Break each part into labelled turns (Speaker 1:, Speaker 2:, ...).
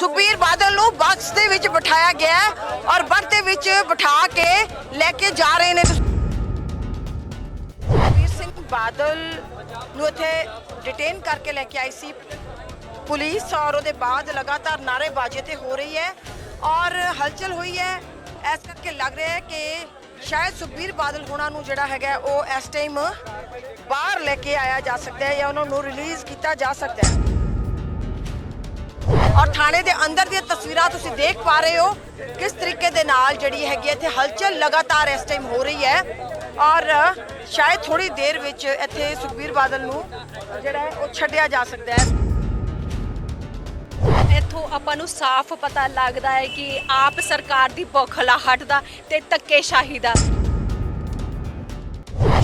Speaker 1: ਸੁਖਬੀਰ ਬਾਦਲ ਨੂੰ ਬੱਸ ਦੇ ਵਿੱਚ ਬਿਠਾਇਆ ਗਿਆ ਔਰ ਬੱਸ ਦੇ ਵਿੱਚ ਬਿਠਾ ਕੇ ਲੈ ਕੇ ਜਾ ਰਹੇ ਨੇ। ਸੁਖਬੀਰ ਸਿੰਘ ਬਾਦਲ ਨੂੰ ਇੱਥੇ ਡਿਟੇਨ ਕਰਕੇ ਲੈ ਕੇ ਆਈ ਸੀ ਪੁਲਿਸ ਔਰ ਉਹਦੇ ਬਾਅਦ ਲਗਾਤਾਰ ਨਾਅਰੇਬਾਜ਼ੀ ਤੇ ਹੋ ਰਹੀ ਹੈ ਔਰ ਹਲਚਲ ਹੋਈ ਹੈ। ਇਸ ਕਰਕੇ ਲੱਗ ਰਿਹਾ ਹੈ ਕਿ ਸ਼ਾਇਦ ਸੁਖਬੀਰ ਬਾਦਲ ਹੋਣਾ ਨੂੰ ਜਿਹੜਾ ਹੈਗਾ ਉਹ ਇਸ ਟਾਈਮ ਬਾਹਰ ਲੈ ਕੇ ਆਇਆ ਜਾ ਸਕਦਾ ਹੈ ਜਾਂ ਉਹਨਾਂ ਨੂੰ ਰਿਲੀਜ਼ ਕੀਤਾ ਜਾ ਸਕਦਾ ਹੈ। ਔਰ ਥਾਣੇ ਦੇ ਅੰਦਰ ਦੀਆਂ ਤਸਵੀਰਾਂ ਤੁਸੀਂ ਦੇਖ ਪਾ ਰਹੇ ਹੋ ਕਿਸ ਤਰੀਕੇ ਦੇ ਨਾਲ ਜਿਹੜੀ ਹੈਗੀ ਇੱਥੇ ਹਲਚਲ ਲਗਾਤਾਰ ਇਸ ਟਾਈਮ ਹੋ ਰਹੀ ਹੈ। ਔਰ ਸ਼ਾਇਦ ਥੋੜੀ ਦੇਰ ਵਿੱਚ ਇੱਥੇ ਸੁਖਬੀਰ ਬਾਦਲ ਨੂੰ ਜਿਹੜਾ ਹੈ ਉਹ ਛੱਡਿਆ ਜਾ ਸਕਦਾ ਹੈ।
Speaker 2: ਇੱਥੋਂ ਆਪਾਂ ਨੂੰ ਸਾਫ਼ ਪਤਾ ਲੱਗਦਾ ਹੈ ਕਿ ਆਪ ਸਰਕਾਰ ਦੀ ਬੋਖਲਾਹਟ ਦਾ ਤੇ ਧੱਕੇਸ਼ਾਹੀ ਦਾ।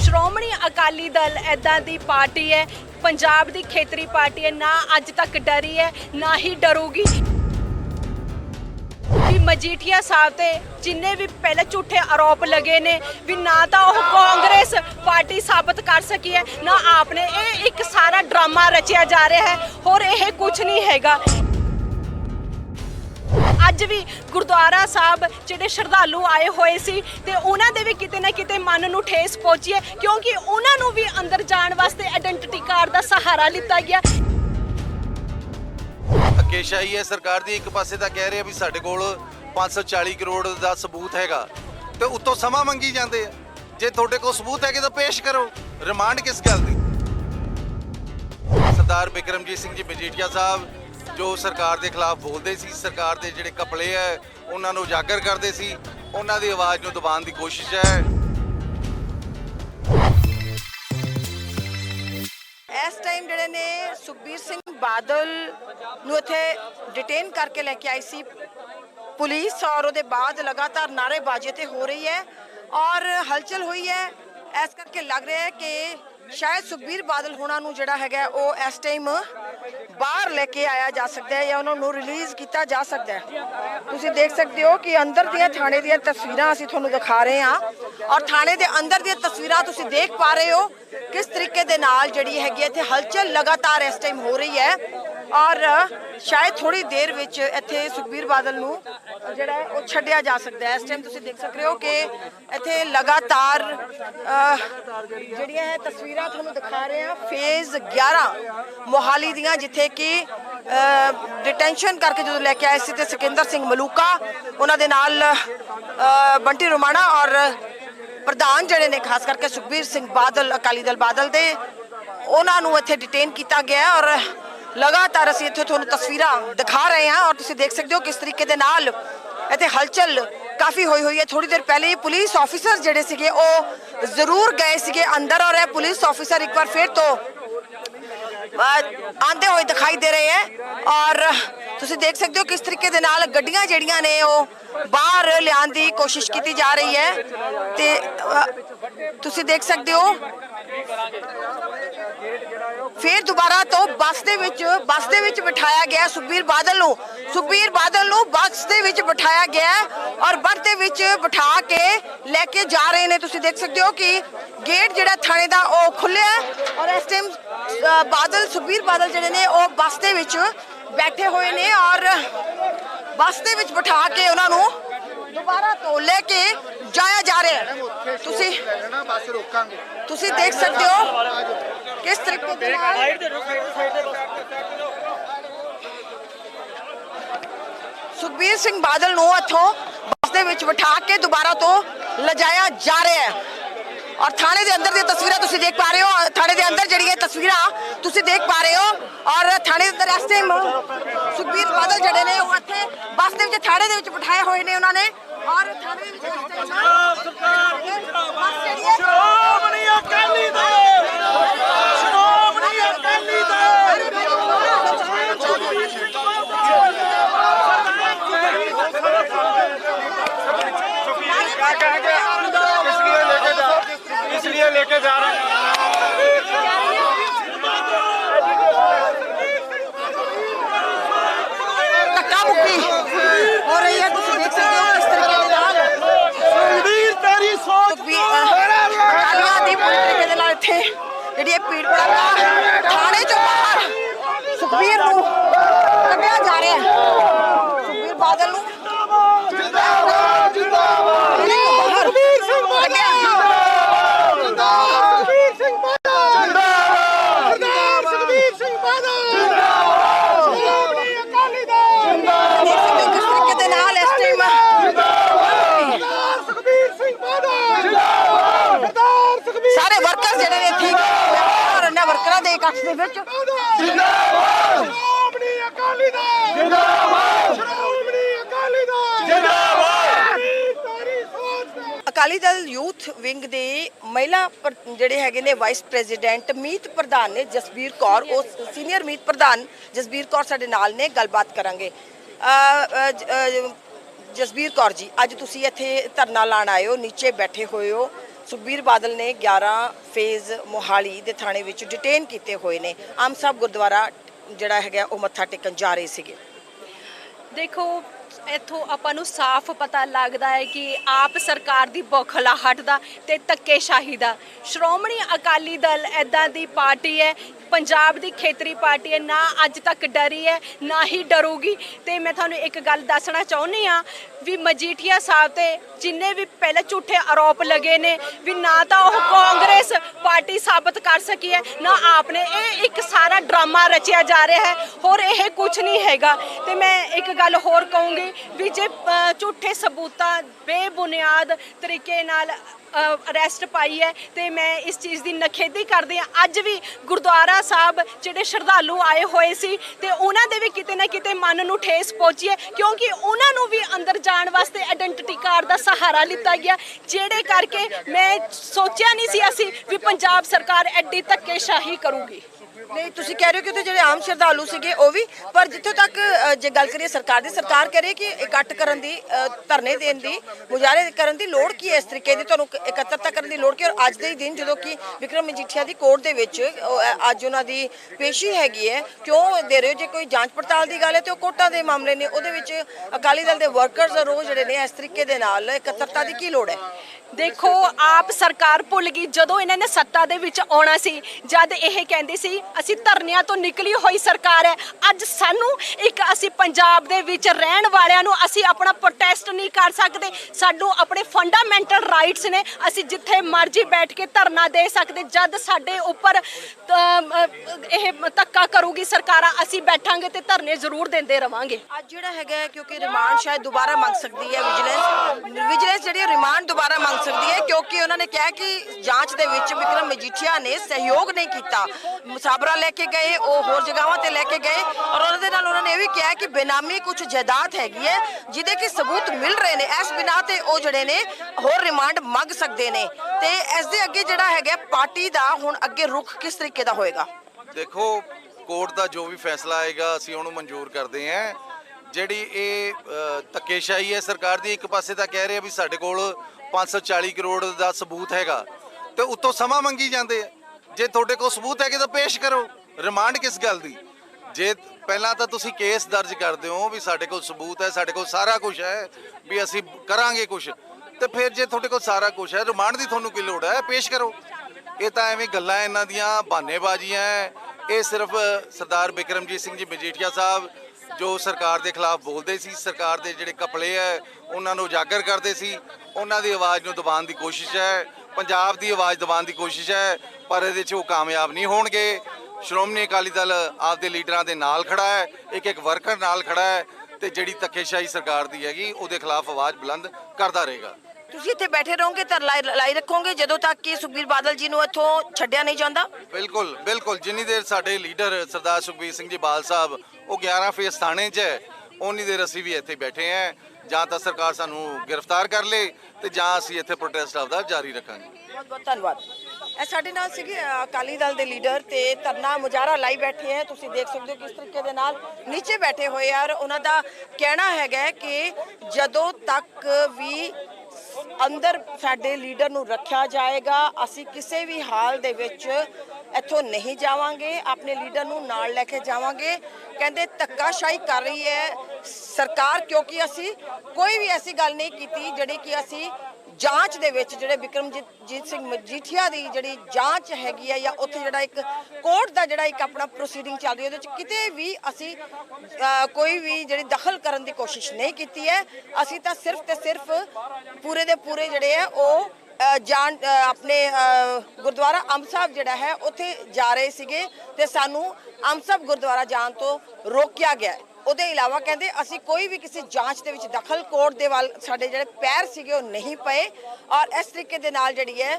Speaker 2: ਸ਼੍ਰੋਮਣੀ ਅਕਾਲੀ ਦਲ ਐਦਾਂ ਦੀ ਪਾਰਟੀ ਹੈ ਪੰਜਾਬ ਦੀ ਖੇਤਰੀ ਪਾਰਟੀ ਹੈ, ਨਾ ਅੱਜ ਤੱਕ ਡਰੀ ਹੈ, ਨਾ ਹੀ ਡਰੂਗੀ। ਵੀ ਮਜੀਠੀਆ ਸਾਹਿਬ ਤੇ ਜਿੰਨੇ ਵੀ ਪਹਿਲੇ ਝੂਠੇ ਆਰੋਪ ਲਗੇ ਨੇ, ਵੀ ਨਾ ਤਾਂ ਉਹ ਕਾਂਗਰਸ ਪਾਰਟੀ ਸਾਬਤ ਕਰ ਸਕੀ ਹੈ, ਨਾ ਆਪਨੇ ਇਹ ਇੱਕ ਸਾਰਾ ਡਰਾਮਾ ਰਚਿਆ ਜਾ ਰਿਹਾ ਹੈ, ਹੋਰ ਇਹ ਕੁਝ ਨਹੀਂ ਹੈਗਾ। ਅੱਜ ਵੀ ਗੁਰਦੁਆਰਾ ਸਾਹਿਬ ਜਿਹੜੇ ਸ਼ਰਧਾਲੂ ਆਏ ਹੋਏ ਸੀ ਤੇ ਉਹਨਾਂ ਦੇ ਵੀ ਕਿਤੇ ਨਾ ਕਿਤੇ ਮਨ ਨੂੰ ਠੇਸ ਪਹੁੰਚੀ ਹੈ, ਕਿਉਂਕਿ ਉਹਨਾਂ ਨੂੰ ਵੀ ਅੰਦਰ ਜਾਣ ਵਾਸਤੇ ਆਇਡੈਂਟੀਟੀ ਕਾਰਡ ਦਾ ਸਹਾਰਾ ਲਿੱਤਾ ਗਿਆ।
Speaker 3: ਧੱਕੇਸ਼ਾਹੀ ਹੈ, ਸਰਕਾਰ ਦੀ ਇੱਕ ਪਾਸੇ ਤਾਂ ਕਹਿ ਰਹੇ ਆ ਵੀ ਸਾਡੇ ਕੋਲ 540 ਕਰੋੜ ਦਾ ਸਬੂਤ ਹੈਗਾ, ਤੇ ਉੱਤੋਂ ਸਮਾਂ ਮੰਗੀ ਜਾਂਦੇ ਆ। ਜੇ ਤੁਹਾਡੇ ਕੋਲ ਸਬੂਤ ਹੈਗੇ ਤਾਂ ਪੇਸ਼ ਕਰੋ, ਰਿਮਾਂਡ ਕਿਸ ਗੱਲ ਦੀ? ਸਰਦਾਰ ਬਿਕਰਮਜੀਤ ਸਿੰਘ ਜੀ ਮਜੀਠੀਆ ਸਾਹਿਬ ਜੋ ਸਰਕਾਰ ਦੇ ਖਿਲਾਫ ਬੋਲਦੇ ਸੀ, ਸਰਕਾਰ ਦੇ ਜਿਹੜੇ ਕਪੜੇ ਆ, ਉਹਨਾਂ ਨੂੰ ਉਜਾਗਰ ਕਰਦੇ ਸੀ, ਉਹਨਾਂ ਦੀ ਆਵਾਜ਼ ਨੂੰ ਦਬਾਉਣ ਦੀ ਕੋਸ਼ਿਸ਼ ਹੈ।
Speaker 1: ਇਸ ਟਾਈਮ ਜਿਹੜੇ ਨੇ ਸੁਖਬੀਰ ਸਿੰਘ ਬਾਦਲ ਨੂੰ ਇੱਥੇ ਡਿਟੇਨ ਕਰਕੇ ਲੈ ਕੇ ਆਈ ਸੀ ਪੁਲਿਸ ਔਰ ਉਹਦੇ ਬਾਅਦ ਲਗਾਤਾਰ ਨਾਅਰੇਬਾਜ਼ੀ ਤੇ ਹੋ ਰਹੀ ਹੈ ਔਰ ਹਲਚਲ ਹੋਈ ਹੈ। ਇਸ ਕਰਕੇ ਲੱਗ ਰਿਹਾ ਹੈ ਕਿ ਸ਼ਾਇਦ ਸੁਖਬੀਰ ਬਾਦਲ ਹੋਣਾ ਨੂੰ ਜਿਹੜਾ ਹੈਗਾ ਉਹ ਇਸ ਟਾਈਮ ਬਾਹਰ ਲੈ ਕੇ ਆਇਆ ਜਾ ਸਕਦਾ ਹੈ ਜਾਂ ਉਹਨਾਂ ਨੂੰ ਰਿਲੀਜ਼ ਕੀਤਾ ਜਾ ਸਕਦਾ ਹੈ। ਤੁਸੀਂ ਦੇਖ ਸਕਦੇ ਹੋ ਕਿ ਅੰਦਰ ਦੀਆਂ ਥਾਣੇ ਦੀਆਂ ਤਸਵੀਰਾਂ ਅਸੀਂ ਤੁਹਾਨੂੰ ਦਿਖਾ ਰਹੇ ਹਾਂ ਔਰ ਥਾਣੇ ਦੇ ਅੰਦਰ ਦੀਆਂ ਤਸਵੀਰਾਂ ਤੁਸੀਂ ਦੇਖ ਪਾ ਰਹੇ ਹੋ ਕਿਸ ਤਰੀਕੇ ਦੇ ਨਾਲ ਜਿਹੜੀ ਹੈਗੀ ਇੱਥੇ ਹਲਚਲ ਲਗਾਤਾਰ ਇਸ ਟਾਈਮ ਹੋ ਰਹੀ ਹੈ। ਔਰ ਸ਼ਾਇਦ ਥੋੜੀ ਦੇਰ ਵਿੱਚ ਇੱਥੇ ਸੁਖਬੀਰ ਬਾਦਲ ਨੂੰ ਜਿਹੜਾ ਹੈ ਉਹ ਛੱਡਿਆ ਜਾ ਸਕਦਾ ਹੈ। ਇਸ ਟਾਈਮ ਤੁਸੀਂ ਦੇਖ ਸਕਦੇ ਹੋ ਕਿ ਇੱਥੇ ਲਗਾਤਾਰ ਜਿਹੜੀਆਂ ਹੈ ਤਸਵੀਰਾਂ ਤੁਹਾਨੂੰ ਦਿਖਾ ਰਹੇ ਹਾਂ ਫੇਜ਼ 11 ਮੋਹਾਲੀ ਦੀਆਂ, ਜਿੱਥੇ ਕਿ ਡਿਟੈਂਸ਼ਨ ਕਰਕੇ ਜਦੋਂ ਲੈ ਕੇ ਆਏ ਸੀ ਤੇ ਸਿਕੰਦਰ ਸਿੰਘ ਮਲੂਕਾ, ਉਹਨਾਂ ਦੇ ਨਾਲ ਬੰਟੀ ਰੋਮਾਣਾ ਔਰ ਪ੍ਰਧਾਨ ਜਿਹੜੇ ਨੇ, ਖਾਸ ਕਰਕੇ ਸੁਖਬੀਰ ਸਿੰਘ ਬਾਦਲ, ਅਕਾਲੀ ਦਲ ਬਾਦਲ ਦੇ, ਉਹਨਾਂ ਨੂੰ ਇੱਥੇ ਡਿਟੇਨ ਕੀਤਾ ਗਿਆ ਔਰ ਲਗਾਤਾਰ ਅਸੀਂ ਇੱਥੇ ਤੁਹਾਨੂੰ ਤਸਵੀਰਾਂ ਦਿਖਾ ਰਹੇ ਹਾਂ ਔਰ ਤੁਸੀਂ ਦੇਖ ਸਕਦੇ ਹੋ ਕਿਸ ਤਰੀਕੇ ਦੇ ਨਾਲ ਇੱਥੇ ਹਲਚਲ ਕਾਫੀ ਹੋਈ ਹੋਈ ਹੈ। ਥੋੜੀ ਦੇਰ ਪਹਿਲੇ ਹੀ ਪੁਲਿਸ ਆਫੀਸਰ ਜਿਹੜੇ ਸੀਗੇ, ਉਹ ਜ਼ਰੂਰ ਗਏ ਸੀਗੇ ਅੰਦਰ ਔਰ ਇਹ ਪੁਲਿਸ ਆਫੀਸਰ ਇੱਕ ਵਾਰ ਫਿਰ ਤੋਂ ਆਂਦੇ ਹੋਏ ਦਿਖਾਈ ਦੇ ਰਹੇ ਹੈ। ਔਰ ਤੁਸੀਂ ਦੇਖ ਸਕਦੇ ਹੋ ਕਿਸ ਤਰੀਕੇ ਦੇ ਨਾਲ ਗੱਡੀਆਂ ਜਿਹੜੀਆਂ ਨੇ ਉਹ ਬਾਹਰ ਲਿਆਉਣ ਦੀ ਕੋਸ਼ਿਸ਼ ਕੀਤੀ ਜਾ ਰਹੀ ਹੈ। ਤੇ ਤੁਸੀਂ ਦੇਖ ਸਕਦੇ ਹੋ। ਫਿਰ ਦੁਬਾਰਾ ਤੋਂ ਬੱਸ ਦੇ ਵਿੱਚ ਬੱਸ ਦੇ ਵਿੱਚ ਬਿਠਾਇਆ ਗਿਆ ਸੁਖਬੀਰ ਬਾਦਲ ਨੂੰ। ਸੁਖਬੀਰ ਬਾਦਲ ਨੂੰ ਬੱਸ ਦੇ ਵਿੱਚ ਬਿਠਾਇਆ ਗਿਆ ਔਰ ਬੱਸ ਦੇ ਵਿੱਚ ਬਿਠਾ ਕੇ ਲੈ ਕੇ ਜਾ ਰਹੇ ਨੇ। ਤੁਸੀਂ ਦੇਖ ਸਕਦੇ ਹੋ ਕਿ ਗੇਟ ਜਿਹੜਾ ਥਾਣੇ ਦਾ ਉਹ ਖੁੱਲਿਆ ਔਰ ਇਸ ਟਾਈਮ ਬਾਦਲ ਸੁਖਬੀਰ ਬਾਦਲ ਜਿਹੜੇ ਨੇ ਉਹ ਬੱਸ ਦੇ ਵਿੱਚ ਬੈਠੇ ਹੋਏ ਨੇ ਔਰ ਬੱਸ ਦੇ ਵਿੱਚ ਬਿਠਾ ਕੇ ਉਹਨਾਂ ਨੂੰ ਦੁਬਾਰਾ ਤੋਂ ਲੈ ਕੇ ਜਾਇਆ ਜਾ ਰਿਹਾ ਤੁਸੀਂ
Speaker 4: ਬੱਸ ਰੋਕਾਂਗੇ।
Speaker 1: ਤੁਸੀਂ ਦੇਖ ਸਕਦੇ ਹੋ ਕਿਸ ਤਰੀਕੇ ਦੇ ਨਾਲ ਸੁਖਬੀਰ ਸਿੰਘ ਬਾਦਲ ਨੂੰ ਇੱਥੋਂ ਬੱਸ ਦੇ ਵਿੱਚ ਬਿਠਾ ਕੇ ਦੁਬਾਰਾ ਤੋਂ ਲਿਜਾਇਆ ਜਾ ਰਿਹਾ ਹੈ। ਔਰ ਥਾਣੇ ਦੇ ਅੰਦਰ ਦੀਆਂ ਤਸਵੀਰਾਂ ਤੁਸੀਂ ਦੇਖ ਪਾ ਰਹੇ ਹੋ। ਥਾਣੇ ਦੇ ਅੰਦਰ ਜਿਹੜੀਆਂ ਤਸਵੀਰਾਂ ਤੁਸੀਂ ਦੇਖ ਪਾ ਰਹੇ ਹੋ। ਔਰ ਥਾਣੇ ਦੇ ਅੰਦਰ ਇਸ ਟਾਈਮ ਸੁਖਬੀਰ ਬਾਦਲ ਜਿਹੜੇ ਨੇ ਉਹ ਇੱਥੇ ਬੱਸ ਦੇ ਵਿੱਚ ਥਾਣੇ ਦੇ ਵਿੱਚ ਬਿਠਾਏ ਹੋਏ ਨੇ ਉਹਨਾਂ ਨੇ। ਔਰ ਥਾਣੇ ਦੇ ਵਿੱਚ ਇਸ ਟਾਈਮ ਬੱਸ ਜਿਹੜੀ ਹੈ
Speaker 5: ਸ਼੍ਰੋਮਣੀ ਅਕਾਲੀ ਦਲ!
Speaker 1: ਜਿਹੜੀ ਇਹ ਭੀੜ ਭੜੱਕਾ ਥਾਣੇ ਚੋਂ ਬਾਹਰ ਸੁਖਬੀਰ ਨੂੰ ਕੱਢਿਆ ਜਾ ਰਿਹਾ ਹੈ ਬਾਦਲ ਨੂੰ ਜਿੰਦਾਬਾਦ ਜਿੰਦਾਬਾਦ ਜਿੰਦਾਬਾਦ ਸੁਖਬੀਰ ਸਿੰਘ ਬਾਦਲ
Speaker 5: ਸੁਖਬੀਰ ਸਿੰਘ ਬਾਦਲ ਜਿੰਦਾਬਾਦ ਸਰਦਾਰ ਸੁਖਬੀਰ ਸਿੰਘ ਬਾਦਲ ਜਿੰਦਾਬਾਦ ਸ਼੍ਰੋਮਣੀ ਅਕਾਲੀ ਦਲ
Speaker 1: ਦੇਖ ਸਕਦੇ ਹੋ ਕਿਸ ਤਰੀਕੇ ਦੇ ਨਾਲ ਇਸ ਟਾਈਮ
Speaker 5: ਸਰਦਾਰ ਸੁਖਬੀਰ ਸਿੰਘ ਬਾਦਲ ਜਿੰਦਾਬਾਦ ਸਰਦਾਰ ਸੁਖਬੀਰ
Speaker 1: ਸਾਰੇ ਵਰਕਰ ਜਿਹੜੇ ਨੇ ਠੀਕ ਔਰ ਇਹਨਾਂ ਵਰਕਰਾਂ ਦੇ ਇਕੱਠ ਦੇ ਵਿੱਚ।
Speaker 5: ਜਿੰਦਾਬਾਦ! ਸ਼੍ਰੋਮਣੀ ਅਕਾਲੀ ਦਲ! ਜਿੰਦਾਬਾਦ! ਸ਼੍ਰੋਮਣੀ ਅਕਾਲੀ ਦਲ! ਜਿੰਦਾਬਾਦ! ਤਾਰੀ ਸੋਚ
Speaker 1: ਅਕਾਲੀ ਦਲ ਯੂਥ ਵਿੰਗ ਦੇ ਮਹਿਲਾ ਜਿਹੜੇ ਹੈਗੇ ਨੇ ਵਾਈਸ ਪ੍ਰੈਜ਼ੀਡੈਂਟ ਮੀਤ ਪ੍ਰਧਾਨ ਨੇ ਜਸਬੀਰ ਕੌਰ ਉਹ ਸੀਨੀਅਰ ਮੀਤ ਪ੍ਰਧਾਨ ਜਸਬੀਰ ਕੌਰ ਸਾਡੇ ਨਾਲ ਨੇ ਗੱਲਬਾਤ ਕਰਾਂਗੇ। ਜਸਬੀਰ ਕੌਰ ਜੀ ਅੱਜ ਤੁਸੀਂ ਇੱਥੇ ਧਰਨਾ ਲਾਣ ਆਏ ਹੋ ਨੀਚੇ ਬੈਠੇ ਹੋਏ ਹੋ। ਸੁਖਬੀਰ ਬਾਦਲ ਨੇ 11 ਫੇਜ਼ ਮੋਹਾਲੀ ਦੇ ਥਾਣੇ ਵਿੱਚ ਡਿਟੇਨ ਕੀਤੇ ਹੋਏ ਨੇ। ਆਮ ਸਾਹਿਬ ਗੁਰਦੁਆਰਾ ਜਿਹੜਾ ਹੈਗਾ, ਉਹ ਮੱਥਾ ਟੇਕਣ ਜਾ ਰਹੇ ਸੀਗੇ।
Speaker 2: ਦੇਖੋ, ਇੱਥੋਂ ਆਪਾਂ ਨੂੰ ਸਾਫ਼ ਪਤਾ ਲੱਗਦਾ ਹੈ ਕਿ ਆਪ ਸਰਕਾਰ ਦੀ ਬੌਖਲਾਹਟ ਦਾ ਤੇ ਧੱਕੇਸ਼ਾਹੀ ਦਾ। ਸ਼੍ਰੋਮਣੀ ਅਕਾਲੀ ਦਲ ਐਦਾਂ ਦੀ ਪਾਰਟੀ ਹੈ, ਪੰਜਾਬ ਦੀ ਖੇਤਰੀ ਪਾਰਟੀ ਹੈ, ਨਾ ਅੱਜ ਤੱਕ ਡਰੀ ਹੈ, ਨਾ ਹੀ ਡਰੂਗੀ। ਤੇ ਮੈਂ ਤੁਹਾਨੂੰ ਇੱਕ ਗੱਲ ਦੱਸਣਾ ਚਾਹੁੰਦੀ ਆ ਵੀ ਮਜੀਠੀਆ ਸਾਹਿਬ ਤੇ ਜਿੰਨੇ ਵੀ ਪਹਿਲੇ ਝੂਠੇ ਆਰੋਪ ਲੱਗੇ ਨੇ ਵੀ ਨਾ ਤਾਂ ਉਹ ਕਾਂਗਰਸ ਪਾਰਟੀ ਸਾਬਤ ਕਰ ਸਕੀ ਹੈ, ਨਾ ਆਪ ਨੇ ਇਹ ਇੱਕ ਸਾਰਾ ਡਰਾਮਾ ਰਚਿਆ ਜਾ ਰਿਹਾ ਹੈ, ਹੋਰ ਇਹ ਕੁਝ ਨਹੀਂ ਹੈਗਾ। ਤੇ ਮੈਂ ਇੱਕ ਗੱਲ ਹੋਰ ਕਹੂੰਗੀ ਵੀ ਜੇ ਝੂਠੇ ਸਬੂਤਾਂ ਬੇਬੁਨਿਆਦ ਤਰੀਕੇ ਨਾਲ ਅਰੈਸਟ ਪਾਈ ਹੈ, ਤੇ ਮੈਂ ਇਸ ਚੀਜ਼ ਦੀ ਨਖੇਦੀ ਕਰਦੀ ਹਾਂ। ਅੱਜ ਵੀ ਗੁਰਦੁਆਰਾ ਸਾਹਿਬ ਜਿਹੜੇ ਸ਼ਰਧਾਲੂ ਆਏ ਹੋਏ ਸੀ, ਤੇ ਉਹਨਾਂ ਦੇ ਵੀ ਕਿਤੇ ਨਾ ਕਿਤੇ ਮਨ ਨੂੰ ਠੇਸ ਪਹੁੰਚੀ ਹੈ, ਕਿਉਂਕਿ ਉਹਨਾਂ ਨੂੰ ਵੀ ਅੰਦਰ ਜਾ ਜਾਣ ਵਾਸਤੇ ਆਇਡੈਂਟੀਟੀ ਕਾਰਡ ਦਾ ਸਹਾਰਾ ਲਿੱਤਾ ਗਿਆ, ਜਿਹੜੇ ਕਰਕੇ ਮੈਂ ਸੋਚਿਆ ਨਹੀਂ ਸੀ ਅਸੀਂ ਵੀ ਪੰਜਾਬ ਸਰਕਾਰ ਐਡੀ ਧੱਕੇਸ਼ਾਹੀ ਕਰੂਗੀ।
Speaker 1: ਨਹੀਂ, ਤੁਸੀਂ ਕਹਿ ਰਹੇ ਹੋ ਕਿ ਉੱਥੇ ਜਿਹੜੇ ਆਮ ਸ਼ਰਧਾਲੂ ਸੀਗੇ, ਉਹ ਵੀ, ਪਰ ਜਿੱਥੋਂ ਤੱਕ ਜੇ ਗੱਲ ਕਰੀਏ ਸਰਕਾਰ ਦੀ, ਸਰਕਾਰ ਕਹਿ ਰਹੀ ਹੈ ਕਿ ਇਕੱਠ ਕਰਨ ਦੀ ਧਰਨੇ ਦੇਣ ਦੀ ਮੁਜ਼ਾਹਰੇ ਕਰਨ ਦੀ ਲੋੜ ਕੀ ਹੈ ਇਸ ਤਰੀਕੇ ਦੀ? ਤੁਹਾਨੂੰ ਇਕੱਤਰਤਾ ਕਰਨ ਦੀ ਲੋੜ ਕੀ ਔਰ ਅੱਜ ਦੇ ਹੀ ਦਿਨ ਜਦੋਂ ਕਿ ਵਿਕਰਮ ਮਜੀਠੀਆ ਦੀ ਕੋਰਟ ਦੇ ਵਿੱਚ ਅੱਜ ਉਹਨਾਂ ਦੀ ਪੇਸ਼ੀ ਹੈਗੀ ਹੈ, ਕਿਉਂ ਦੇ ਰਹੇ ਹੋ? ਜੇ ਕੋਈ ਜਾਂਚ ਪੜਤਾਲ ਦੀ ਗੱਲ ਹੈ ਤੇ ਉਹ ਕੋਰਟਾਂ ਦੇ ਮਾਮਲੇ ਨੇ, ਉਹਦੇ ਵਿੱਚ ਅਕਾਲੀ ਦਲ ਦੇ ਵਰਕਰਸ ਰੋਜ਼ ਜਿਹੜੇ ਨੇ, ਇਸ ਤਰੀਕੇ ਦੇ ਨਾਲ ਇਕੱਤਰਤਾ ਦੀ ਕੀ ਲੋੜ ਹੈ?
Speaker 2: ਦੇਖੋ, ਆਪ ਸਰਕਾਰ ਭੁੱਲ ਗਈ, ਜਦੋਂ ਇਹਨਾਂ ਨੇ ਸੱਤਾ ਦੇ ਵਿੱਚ ਆਉਣਾ ਸੀ, ਜਦ ਇਹ ਕਹਿੰਦੀ ਸੀ ਅਸੀਂ ਧਰਨਿਆਂ ਤੋਂ ਨਿਕਲੀ ਹੋਈ ਸਰਕਾਰ ਹੈ। ਅੱਜ ਸਾਨੂੰ ਇੱਕ ਅਸੀਂ ਪੰਜਾਬ ਦੇ ਵਿੱਚ ਰਹਿਣ ਵਾਲਿਆਂ ਨੂੰ ਅਸੀਂ ਆਪਣਾ ਪ੍ਰੋਟੈਸਟ ਨਹੀਂ ਕਰ ਸਕਦੇ। ਸਾਨੂੰ ਆਪਣੇ ਫੰਡਾਮੈਂਟਲ ਰਾਈਟਸ ਨੇ, ਅਸੀਂ ਜਿੱਥੇ ਮਰਜ਼ੀ ਬੈਠ ਕੇ ਧਰਨਾ ਦੇ ਸਕਦੇ। ਜਦ ਸਾਡੇ ਉੱਪਰ ਇਹ ਧੱਕਾ ਕਰੂਗੀ ਸਰਕਾਰਾਂ, ਅਸੀਂ ਬੈਠਾਂਗੇ ਤੇ ਧਰਨੇ ਜ਼ਰੂਰ ਦਿੰਦੇ ਰਵਾਂਗੇ।
Speaker 1: ਅੱਜ ਜਿਹੜਾ ਹੈਗਾ ਕਿਉਂਕਿ ਰਿਮਾਂਡ ਸ਼ਾਇਦ ਦੁਬਾਰਾ ਮੰਗ ਸਕਦੀ ਹੈ ਵਿਜੀਲੈਂਸ। ਵਿਜੀਲੈਂਸ ਜਿਹੜੀ ਹੈ, ਰਿਮਾਂਡ ਦੁਬਾਰਾ ਮੰਗ ਸਕਦੀ ਹੈ, ਕਿਉਂਕਿ ਉਹਨਾਂ ਨੇ ਕਿਹਾ ਕਿ ਜਾਂਚ ਦੇ ਵਿੱਚ ਵਿਕਰਮ ਮਜੀਠੀਆ ਨੇ ਸਹਿਯੋਗ ਨਹੀਂ ਕੀਤਾ। ਮੁਸਾਬਰਾ ਲੈ ਕੇ ਗਏ ਉਹ ਹੋਰ ਜਗ੍ਹਾਵਾਂ ਤੇ ਲੈ ਕੇ ਗਏ ਔਰ ਉਹਨਾਂ ਦੇ ਨਾਲ ਉਹਨਾਂ ਨੇ ਇਹ ਵੀ ਕਿਹਾ ਕਿ ਬੇਨਾਮੀ ਕੁਝ ਜਾਇਦਾਦ ਹੈਗੀ ਹੈ ਜਿਹਦੇ ਕਿ ਸਬੂਤ ਮਿਲ ਰਹੇ ਨੇ। ਇਸ ਬਿਨਾ ਤੇ ਉਹ ਜਿਹੜੇ ਨੇ ਹੋਰ ਰਿਮਾਂਡ ਮੰਗ ਸਕਦੇ ਨੇ। ਤੇ ਇਸ ਦੇ ਅੱਗੇ ਜਿਹੜਾ ਹੈਗਾ ਪਾਰਟੀ ਦਾ ਹੁਣ ਅੱਗੇ ਰੁਖ ਕਿਸ ਤਰੀਕੇ ਦਾ ਹੋਏਗਾ?
Speaker 3: ਦੇਖੋ ਕੋਰਟ ਦਾ ਜੋ ਵੀ ਫੈਸਲਾ ਆਏਗਾ ਅਸੀਂ ਉਹਨੂੰ ਮਨਜ਼ੂਰ ਕਰਦੇ ਹਾਂ। ਜਿਹੜੀ ਇਹ ਅ, ਧੱਕੇਸ਼ਾਹੀ ਹੈ ਸਰਕਾਰ ਦੀ ਇੱਕ ਪਾਸੇ ਤਾਂ ਕਹਿ ਰਹੇ ਆ ਵੀ ਸਾਡੇ ਕੋਲ 540 ਕਰੋੜ ਦਾ ਸਬੂਤ ਹੈਗਾ। ਤੇ ਉੱਤੋਂ ਸਮਾਂ ਮੰਗੀ ਜਾਂਦੇ ਆ। ਜੇ ਤੁਹਾਡੇ ਕੋਲ ਸਬੂਤ ਹੈਗੇ ਤਾਂ ਪੇਸ਼ ਕਰੋ। ਰਿਮਾਂਡ ਕਿਸ ਗੱਲ ਦੀ? ਜੇ ਪਹਿਲਾਂ ਤਾਂ ਤੁਸੀਂ ਕੇਸ ਦਰਜ ਕਰਦੇ ਹੋ ਵੀ ਸਾਡੇ ਕੋਲ ਸਬੂਤ ਹੈ, ਸਾਡੇ ਕੋਲ ਸਾਰਾ ਕੁਝ ਹੈ, ਵੀ ਅਸੀਂ ਕਰਾਂਗੇ ਕੁਝ ਤੇ ਫਿਰ ਜੇ ਤੁਹਾਡੇ ਕੋਲ ਸਾਰਾ ਕੁਝ ਹੈ ਰਿਮਾਂਡ ਦੀ ਤੁਹਾਨੂੰ ਕੀ ਲੋੜ ਹੈ? ਪੇਸ਼ ਕਰੋ। ਇਹ ਤਾਂ ਐਵੇਂ ਗੱਲਾਂ ਇਹਨਾਂ ਦੀਆਂ ਬਾਨੇਬਾਜ਼ੀਆਂ ਇਹ ਸਿਰਫ ਸਰਦਾਰ ਬਿਕਰਮਜੀਤ ਸਿੰਘ ਜੀ ਮਜੀਠੀਆ ਸਾਹਿਬ, ਜੋ ਸਰਕਾਰ ਦੇ ਖਿਲਾਫ ਬੋਲਦੇ ਸੀ, ਸਰਕਾਰ ਦੇ ਜਿਹੜੇ ਕਪੜੇ ਹੈ ਉਹਨਾਂ ਨੂੰ ਉਜਾਗਰ ਕਰਦੇ ਸੀ। ਉਹਨਾਂ ਦੀ ਆਵਾਜ਼ ਨੂੰ ਦਬਾਉਣ ਦੀ ਕੋਸ਼ਿਸ਼ ਹੈ ਪੰਜਾਬ ਦੀ ਆਵਾਜ਼ ਦਬਾਉਣ ਦੀ ਕੋਸ਼ਿਸ਼ ਹੈ ਪਰ ਇਹਦੇ 'ਚ ਉਹ ਕਾਮਯਾਬ ਨਹੀਂ ਹੋਣਗੇ। ਸ਼੍ਰੋਮਣੀ ਅਕਾਲੀ ਦਲ ਆਪਦੇ ਲੀਡਰਾਂ ਦੇ ਨਾਲ ਖੜਾ ਹੈ ਇੱਕ ਇੱਕ ਵਰਕਰ ਨਾਲ ਖੜਾ ਹੈ ਤੇ ਜਿਹੜੀ ਧੱਕੇਸ਼ਾਹੀ ਸਰਕਾਰ ਦੀ ਹੈਗੀ ਉਹਦੇ ਖਿਲਾਫ ਆਵਾਜ਼ ਬੁਲੰਦ ਕਰਦਾ ਰਹੇਗਾ।
Speaker 1: ਤੁਸੀਂ ਇੱਥੇ ਬੈਠੇ ਰਹੋਗੇ ਤਾਂ ਲਾਈ ਲਾਈ ਰੱਖੋਗੇ ਜਦੋਂ ਤੱਕ ਕਿ ਸੁਖਬੀਰ ਬਾਦਲ ਜੀ ਨੂੰ ਇੱਥੋਂ ਛੱਡਿਆ ਨਹੀਂ ਜਾਂਦਾ?
Speaker 3: ਬਿਲਕੁਲ ਬਿਲਕੁਲ। ਜਿੰਨੀ ਦੇਰ ਸਾਡੇ ਲੀਡਰ ਸਰਦਾਰ ਸੁਖਬੀਰ ਸਿੰਘ ਜੀ ਬਾਲ ਸਾਹਿਬ ਉਹ 11 ਫੇਸ ਥਾਣੇ 'ਚ ਹੈ ਉਨੀ ਦੇਰ ਅਸੀਂ ਵੀ ਇੱਥੇ ਬੈਠੇ ਹਾਂ ਜਾਂ ਤਾਂ ਸਰਕਾਰ ਸਾਨੂੰ ਗ੍ਰਿਫਤਾਰ ਕਰ ਲੇ ਤੇ ਜਾਂ ਅਸੀਂ ਇੱਥੇ ਪ੍ਰੋਟੈਸਟ ਆਪਦਾ ਜਾਰੀ ਰੱਖਾਂਗੇ।
Speaker 1: ਬਹੁਤ ਬਹੁਤ ਧੰਨਵਾਦ। ਇਹ ਸਾਡੇ ਨਾਲ ਸੀਗੇ ਅਕਾਲੀ ਦਲ ਦੇ ਲੀਡਰ ਤੇ ਧਰਨਾ ਮੁਜ਼ਾਹਰਾ ਲਾਈ ਬੈਠੇ ਹੈ ਤੁਸੀਂ ਦੇਖ ਸਕਦੇ ਹੋ ਕਿਸ ਤਰੀਕੇ ਦੇ ਨਾਲ ਨੀਚੇ ਬੈਠੇ ਹੋਏ ਯਾਰ ਉਹਨਾਂ ਦਾ ਕਹਿਣਾ ਹੈਗਾ ਹੈ ਕਿ ਜਦੋਂ ਤੱਕ ਵੀ ਅੰਦਰ ਸਾਡੇ ਲੀਡਰ ਨੂੰ ਰੱਖਿਆ ਜਾਏਗਾ, ਅਸੀਂ ਕਿਸੇ ਵੀ ਹਾਲ ਦੇ ਵਿੱਚ ਇੱਥੋਂ ਨਹੀਂ ਜਾਵਾਂਗੇ। ਆਪਣੇ ਲੀਡਰ ਨੂੰ ਨਾਲ ਲੈ ਕੇ ਜਾਵਾਂਗੇ। ਕਹਿੰਦੇ ਧੱਕਾਸ਼ਾਹੀ ਕਰ ਰਹੀ ਹੈ ਸਰਕਾਰ ਕਿਉਂਕਿ ਅਸੀਂ ਕੋਈ ਵੀ ਐਸੀ ਗੱਲ ਨਹੀਂ ਕੀਤੀ ਜਿਹੜੀ ਕਿ ਅਸੀਂ ਜਾਂਚ ਦੇ ਵਿੱਚ ਜਿਹੜੇ ਵਿਕਰਮਜੀਤ ਸਿੰਘ ਮਜੀਠੀਆ ਦੀ ਜਿਹੜੀ ਜਾਂਚ ਹੈਗੀ ਹੈ ਜਾਂ ਉੱਥੇ ਜਿਹੜਾ ਇੱਕ ਕੋਰਟ ਦਾ ਜਿਹੜਾ ਇੱਕ ਆਪਣਾ ਪ੍ਰੋਸੀਡਿੰਗ ਚੱਲ ਰਹੀ ਉਹਦੇ ਵਿੱਚ ਕਿਤੇ ਵੀ ਅਸੀਂ ਅ, ਕੋਈ ਵੀ ਜਿਹੜੀ ਦਖਲ ਕਰਨ ਦੀ ਕੋਸ਼ਿਸ਼ ਨਹੀਂ ਕੀਤੀ ਹੈ। ਅਸੀਂ ਤਾਂ ਸਿਰਫ ਤੇ ਸਿਰਫ ਪੂਰੇ ਦੇ ਪੂਰੇ ਜਿਹੜੇ ਹੈ ਉਹ ਜਾਣ ਆਪਣੇ ਗੁਰਦੁਆਰਾ ਅੰਬ ਸਾਹਿਬ ਜਿਹੜਾ ਹੈ, ਉੱਥੇ ਜਾ ਰਹੇ ਸੀਗੇ ਤੇ ਸਾਨੂੰ ਅੰਬ ਸਾਹਿਬ ਗੁਰਦੁਆਰਾ ਜਾਣ ਤੋਂ ਰੋਕਿਆ ਗਿਆ ਉਹਦੇ ਇਲਾਵਾ ਕਹਿੰਦੇ, ਅਸੀਂ ਕੋਈ ਵੀ ਕਿਸੇ ਜਾਂਚ ਦੇ ਵਿੱਚ ਦਖਲ ਕੋਰਟ ਦੇ ਵੱਲ ਸਾਡੇ ਜਿਹੜੇ ਪੈਰ ਸੀਗੇ ਉਹ ਨਹੀਂ ਪਏ ਔਰ ਇਸ ਤਰੀਕੇ ਦੇ ਨਾਲ ਜਿਹੜੀ ਹੈ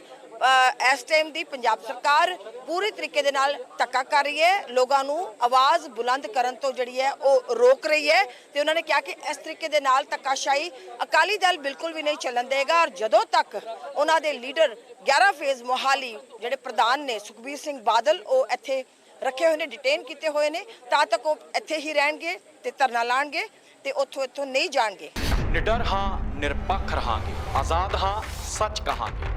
Speaker 1: ਇਸ ਟਾਈਮ ਦੀ ਪੰਜਾਬ ਸਰਕਾਰ ਪੂਰੀ ਤਰੀਕੇ ਦੇ ਨਾਲ ਧੱਕਾ ਕਰ ਰਹੀ ਹੈ। ਲੋਕਾਂ ਨੂੰ ਆਵਾਜ਼ ਬੁਲੰਦ ਕਰਨ ਤੋਂ ਜਿਹੜੀ ਹੈ, ਉਹ ਰੋਕ ਰਹੀ ਹੈ ਤੇ ਉਹਨਾਂ ਨੇ ਕਿਹਾ ਕਿ ਇਸ ਤਰੀਕੇ ਦੇ ਨਾਲ ਧੱਕਾਸ਼ਾਹੀ ਅਕਾਲੀ ਦਲ ਬਿਲਕੁਲ ਵੀ ਨਹੀਂ ਚੱਲਣ ਦੇਗਾ ਔਰ ਜਦੋਂ ਤੱਕ ਉਹਨਾਂ ਦੇ ਲੀਡਰ 11 ਫੇਜ਼ ਮੋਹਾਲੀ ਜਿਹੜੇ ਪ੍ਰਧਾਨ ਨੇ ਸੁਖਬੀਰ ਸਿੰਘ ਬਾਦਲ, ਉਹ ਇੱਥੇ ਰੱਖੇ ਹੋਏ ਨੇ ਡਿਟੇਨ ਕੀਤੇ ਹੋਏ ਨੇ, ਤਾਂ ਤੱਕ ਉਹ ਇੱਥੇ ਹੀ ਰਹਿਣਗੇ ਤੇ ਧਰਨਾ ਲਾਣਗੇ ਤੇ ਉੱਥੋਂ ਇੱਥੋਂ ਨਹੀਂ ਜਾਣਗੇ।
Speaker 4: ਨਿਡਰ ਹਾਂ, ਨਿਰਪੱਖ ਰਹਾਂਗੇ। ਆਜ਼ਾਦ ਹਾਂ, ਸੱਚ ਕਹਾਂਗੇ।